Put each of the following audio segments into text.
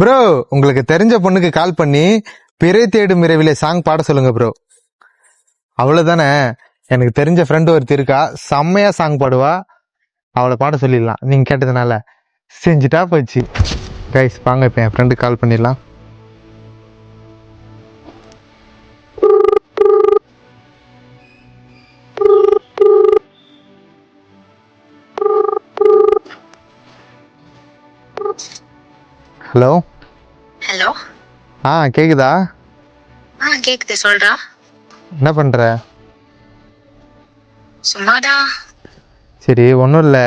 Bro உங்களுக்கு தெரிஞ்ச பொண்ணுக்கு கால் பண்ணி பிறை தேடும் இரவிலே சாங் பாட சொல்லுங்க ப்ரோ அவ்வளோதானே எனக்கு தெரிஞ்ச ஃப்ரெண்டு ஒருத்தி இருக்கா செம்மையா சாங் பாடுவா. அவளை பாட சொல்லிடலாம். நீங்க கேட்டதுனால. செஞ்சுட்டா போச்சு. கைஸ் வாங்க இப்போ என் ஃப்ரெண்டுக்கு கால் பண்ணிடலாம். ஹலோ? ஹலோ? ஆ கேக்குதா? ஆ கேக்குது. சொல்றா. என்ன பண்ற? சும்மாதான் சரி ஒன்றும் இல்லை.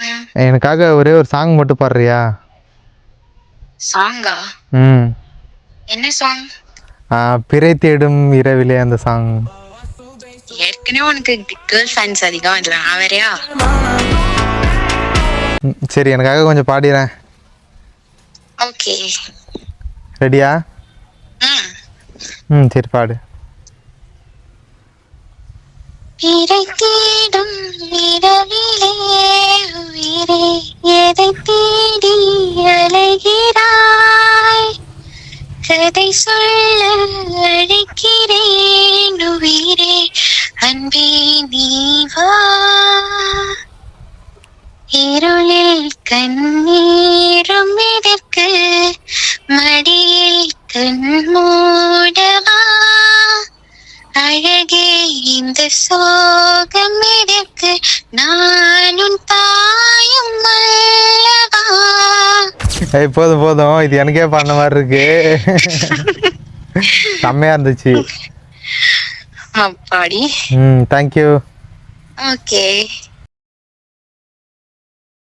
ம், எனக்காக ஒரே ஒரு சாங் மட்டும் பாடுறியா? சாங்கா ம். என்ன சாங் ஆ, பிறை தேடும் இரவிலே அந்த சாங் ஏற்கனவே உனக்கு கேர்ள் ஃபேன்ஸ் அதிகம். இதுல நான் வேறையா? சரி எனக்காக கொஞ்சம் பாடிறேன். ஓகே ரெடியா ம். சரி பாடு. பிறை தேடும் இரவிலே உயிரே எதை தேடி அலைகிறாய்? கதை சொல்ல அழைக்கிறேன் உயிரே அன்பே நீ வா இருளில் கண்ணீரும் எதற்கு மடியில் கண் மூடவா அழகே இந்த சோகம் எதற்கு? நான் உன் தாயும் அல்லவா? போதும் போதும். இது எனக்கே பாடின மாதிரி இருக்கு. செம்மையா இருந்துச்சு. அப்பாடி. ம் தேங்க்யூ ஓகே